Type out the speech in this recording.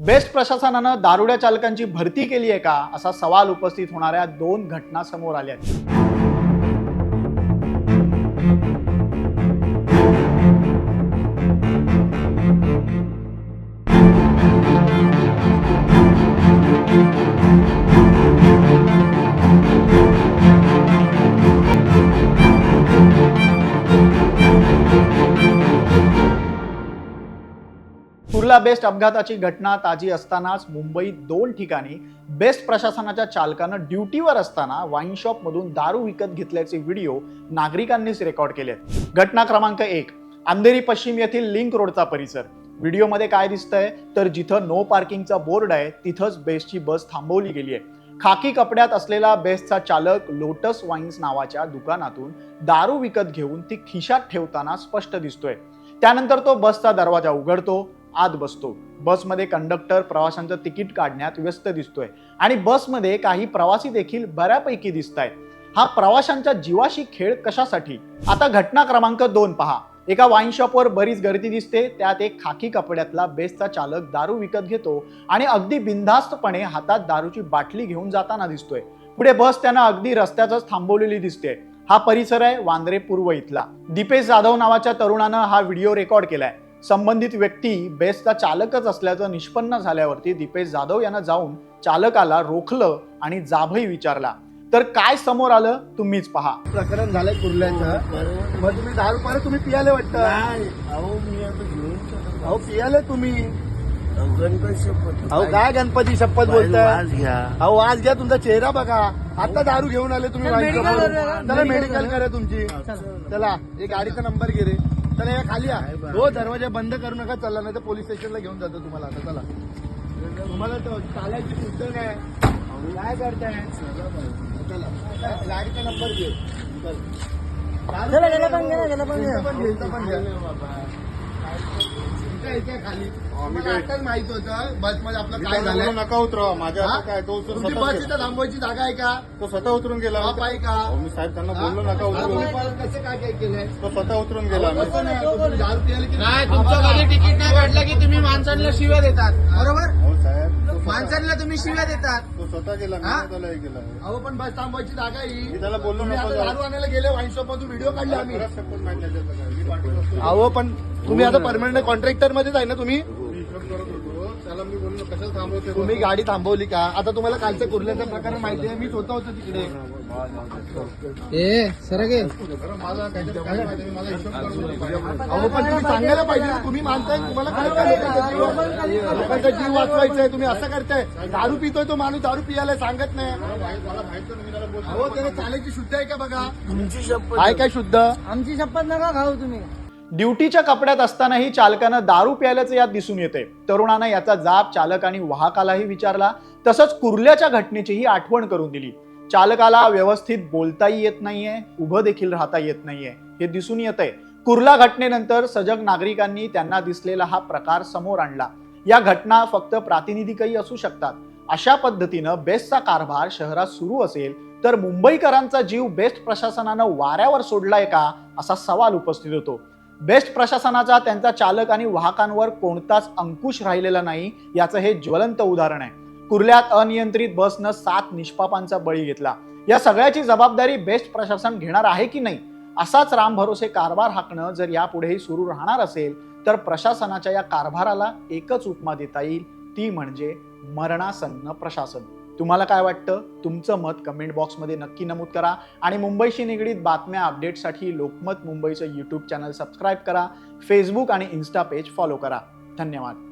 Best प्रशासनानं दारुड्या चालकांची भरती केली आहे का असा सवाल उपस्थित होणाऱ्या दोन घटना समोर आल्या कुर्ला बेस्ट अपघाताची घटना ताजी असतानाच मुंबईत दोन ठिकाणी बेस्ट प्रशासनाच्या चालकानं ड्युटीवर असताना वाईन शॉप मधून दारू विकत घेतल्याचे व्हिडिओ नागरिकांनीच रेकॉर्ड केलेत. घटना क्रमांक एक अंधेरी पश्चिम येथील लिंक रोडचा परिसर. व्हिडिओमध्ये काय दिसतंय? तर जिथं नो पार्किंगचा बोर्ड आहे तिथंच बेस्टची बस थांबवली गेली आहे. खाकी कपड्यात असलेला बेस्टचा चालक लोटस वाईन्स नावाच्या दुकानातून दारू विकत घेऊन ती खिशात ठेवताना स्पष्ट दिसतोय. त्यानंतर तो बसचा दरवाजा उघडतो. आत बसतो. बसमध्ये कंडक्टर प्रवाशांचं तिकीट काढण्यात व्यस्त दिसतोय. आणि बसमध्ये काही प्रवासी देखील बऱ्यापैकी दिसत आहेत हा प्रवाशांच्या जीवाशी खेळ कशासाठी? आता घटना क्रमांक दोन पहा. एका वाईन शॉपवर बरीच गर्दी दिसते. त्यात एक खाकी कपड्यातला बेसचा चालक दारू विकत घेतो आणि अगदी बिनधास्तपणे हातात दारूची बाटली घेऊन जाताना दिसतोय. पुढे बस त्यांना अगदी रस्त्यातच थांबवलेली दिसते. हा परिसर आहे वांद्रे पूर्व इथला. दीपेश जाधव नावाच्या तरुणानं हा व्हिडिओ रेकॉर्ड केलाय. संबंधित व्यक्ती बेसचा चालकच असल्याचं निष्पन्न झाल्यावरती दीपेश जाधव यानं जाऊन चालकाला रोखलं आणि जाभई विचारला. तर काय समोर आलं तुम्हीच पहा. प्रकरण झालंय कुर्ल्याचं. मग तुम्ही दहा रुपयाला तुम्ही पियाले वाटतं. अहो मी आता घेऊन चला. अहो पियाले तुम्ही. अहो, गणपती शपथ. अहो काय? गणपती शपथ पहिलं बोलताय? घ्या. अहो आज घ्या तुमचा चेहरा बघा. आता दारू घेऊन आले तुम्ही मेडिकल करा. करा तुमची. चला. एक गाडीचा नंबर घे रे. चला या खाली या. हो दरवाजा बंद करू नका चला नाही तर पोलीस स्टेशनला घेऊन जातो तुम्हाला आता चला. तुम्हाला तर चालायची सुद्धा नाही काय करताय? चला. गाडीचा नंबर घे. चल. चला, गेला पण घ्या, गेला पण घ्या. पण घ्या. खाली. मला आताच माहीत होतं बसमध्ये आपलं काय झालं नका उतरवा. माझ्या हा? आता काय तो उतरून तुमची बस गेला. इथं थांबवायची जागा आहे का? तो स्वतः उतरून गेला. बाप आहे का? अहो, मी साहेब त्यांना बोललो हा? नका परत कसं काय काय केलंय? तो स्वतः उतरून गेला. मी कसं नाही, तुम्ही दारू पियाले की नाही तुमचं कधी तिकीट नाही काढलं की तुम्ही माणसांना शिव्या देतात. बरोबर? हो साहेब. तो स्वतः- माणसांना तुम्ही शिव्या देतात. तो स्वतः गेला मी हा? हे केलं. अहो पण बस थांबवायची जागा आहे. ही. मी त्याला बोललो तुम्ही नको आता जाऊ. दारू आणायला गेले वाईन शॉप मधून व्हिडिओ काढले आम्ही. शपथ काय. मी असतो. अहो पण तुम्ही आता परमनंट कॉन्ट्रॅक्टर मध्येच आहे ना तुम्ही? मी इकडं करत होतो त्याला मी बोललो कशाला थांबवते तुम्ही गाडी थांबवली का? आता तुम्हाला कालचं कुर्ल्याचं प्रकरण माहिती आहे मी स्वतः होतो तिकडे. ए सरगे बरं, मला काहीतरी काय माहिती नाही, मला हिशोब करून दे. अहो पण तुम्ही सांगायला पाहिजे ना, तुम्ही मानताय तुम्हाला काय काय लोकांचा जीव वाचवायचा आहे तुम्ही असं करताय. दारू पितोय तो माणूस दारू पियाला सांगत नाही. अहो त्याला चालायची शुद्ध आहे का बघा? तुमची शपथ आहे काय शुद्ध? आमची शपथ नका खाऊ तुम्ही. ड्युटीच्या कपड्यात असतानाही चालकानं दारू प्यायल्याचं यात दिसून येते तरुणानं याचा जाब चालक आणि वाहकालाही विचारला. तसंच कुर्ल्याच्या घटनेचीही आठवण करून दिली. चालकाला व्यवस्थित बोलताही येत नाहीये उभं देखील राहता येत नाहीये हे दिसून येत आहे कुर्ला घटनेनंतर सजग नागरिकांनी त्यांना दिसलेला हा प्रकार समोर आणला. या घटना फक्त प्रातिनिधिकही असू शकतात. अशा पद्धतीनं बेस्टचा कारभार शहरात सुरू असेल तर मुंबईकरांचा जीव बेस्ट प्रशासनानं वाऱ्यावर सोडलाय का असा सवाल उपस्थित होतो. बेस्ट प्रशासनाचा त्यांचा चालक आणि वाहकांवर कोणताच अंकुश राहिलेला नाही याचं हे ज्वलंत उदाहरण आहे. कुर्ल्यात अनियंत्रित बसनं सात निष्पापांचा बळी घेतला. या सगळ्याची जबाबदारी बेस्ट प्रशासन घेणार आहे की नाही? असाच रामभरोसे कारभार हाकणं जर यापुढेही सुरू राहणार असेल तर प्रशासनाच्या या कारभाराला एकच उपमा देता येईल ती म्हणजे मरणासन्न प्रशासन. तुम्हाला काय वाटतं? तुमचं मत कमेंट बॉक्समध्ये नक्की नमूद करा. आणि मुंबईशी निगडीत बातम्या अपडेटसाठी लोकमत मुंबईचं यूट्यूब चॅनल सबस्क्राईब करा. फेसबुक आणि इन्स्टा पेज फॉलो करा. धन्यवाद.